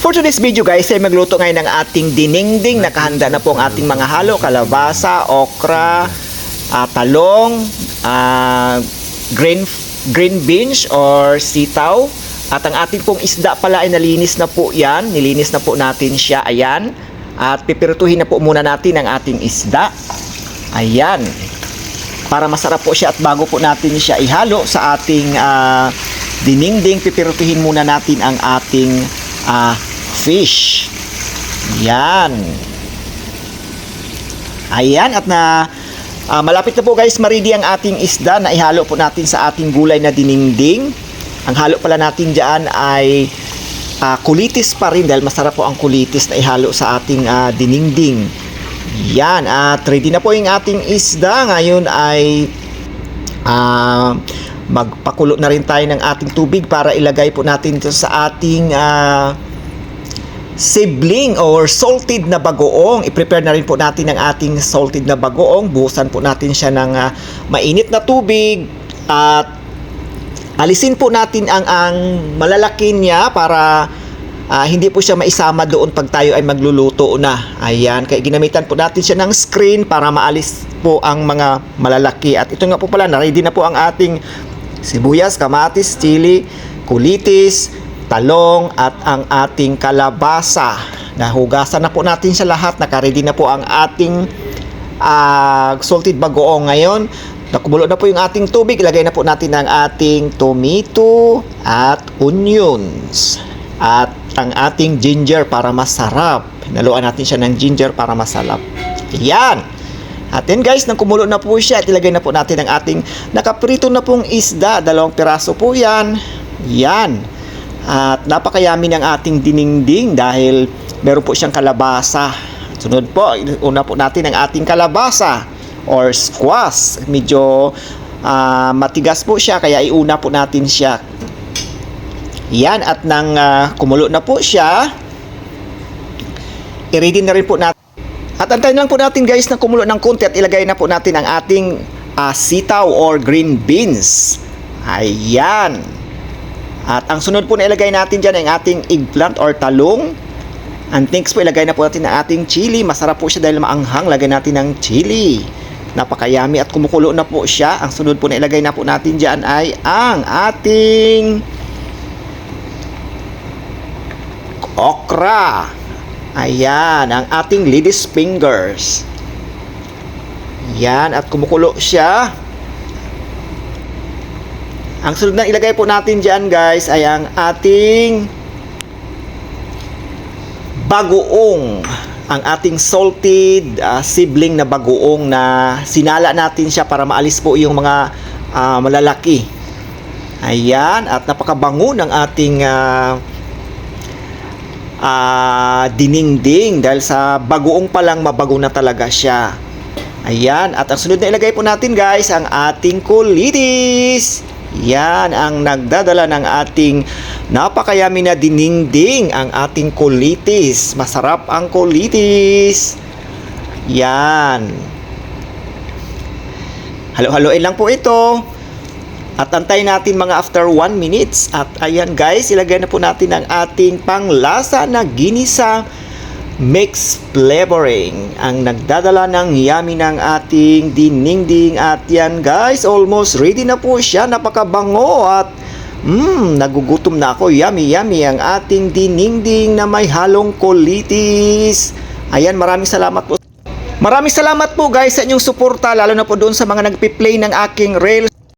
For today's video guys, ay magluto ngayon ng ating dinengding. Nakahanda na po ang ating mga halo, kalabasa, okra, ah, talong, ah, green green beans or sitaw. At ang ating pong isda pala ay nalinis na po yan. Nilinis na po natin siya. Ayan. At pipirituhin na po muna natin ang ating isda. Ayan. Para masarap po siya at bago po natin siya ihalo sa ating ah, dinengding, pipirituhin muna natin ang ating ah, fish. Yan. Ayan at na ah, malapit na po guys maridi ang ating isda na ihalo po natin sa ating gulay na dinengding. Ang halo pala natin diyan ay ah, kulitis pa rin dahil masarap po ang kulitis na ihalo sa ating ah, dinengding. Yan, at ready na po yung ating isda. Ngayon ay ah, magpakulo na rin tayo ng ating tubig para ilagay po natin sa ating ah, sibling or salted na bagoong. I-prepare na rin po natin ang ating salted na bagoong. Buhusan po natin siya ng ah, mainit na tubig at alisin po natin ang ang malalaki niya para ah, hindi po siya maisama doon pag tayo ay magluluto na. Ayan, kaya ginamitan po natin siya ng screen para maalis po ang mga malalaki. At ito nga po pala, na-ready na po ang ating sibuyas, kamatis, chili, kulitis, talong at ang ating kalabasa. Nahugasan na po natin siya lahat. Naka-ready na po ang ating ah, salted bagoong ngayon. Nakumulo na po yung ating tubig. Ilagay na po natin ang ating tomato at onions. At ang ating ginger para masarap. Naluan natin siya ng ginger para masarap. Yan. At then guys, nang kumulo na po siya, ilagay na po natin ang ating nakaprito na pong isda. Dalawang piraso po yan. Yan. At napakayami ng ating diningding dahil meron po siyang kalabasa. Sunod po, una po natin ang ating kalabasa or squash. Medyo ah, matigas po siya kaya iuna po natin siya. Yan at nang ah, kumulo na po siya, i-ready na rin po natin. At antayin lang po natin guys na kumulo ng konti at ilagay na po natin ang ating ah, sitaw or green beans. Ayan. At ang sunod po na ilagay natin dyan ay ang ating eggplant or talong. And next po ilagay na po natin ang ating chili. Masarap po siya dahil maanghang. Lagay natin ng chili. Napakayami at kumukulo na po siya. Ang sunod po na ilagay na po natin dyan ay ang ating okra. Ayan, ang ating lady's fingers. Yan, at kumukulo siya. Ang sunod na ilagay po natin dyan guys ay ang ating bagoong. Ang ating salted ah, sibling na bagoong na sinala natin siya para maalis po yung mga ah, malalaki. Ayan, at napakabango ng ating ah, ah, diningding dahil sa bagoong pa lang mabago na talaga siya. Ayan, at ang sunod na ilagay po natin guys ang ating kulitis. Yan ang nagdadala ng ating napakayami na diningding ang ating kulitis. Masarap ang kulitis. Yan. Halo-haloin lang po ito. At antayin natin mga after 1 minutes. At ayan guys, ilagay na po natin ang ating panglasa na ginisa mix flavoring ang nagdadala ng yummy ng ating diningding at yan guys almost ready na po siya. Napakabango at mm, nagugutom na ako. Yummy yummy ang ating diningding na may halong colitis. Ayan maraming salamat po. Maraming salamat po guys sa inyong suporta lalo na po doon sa mga nagpi-play ng aking Reels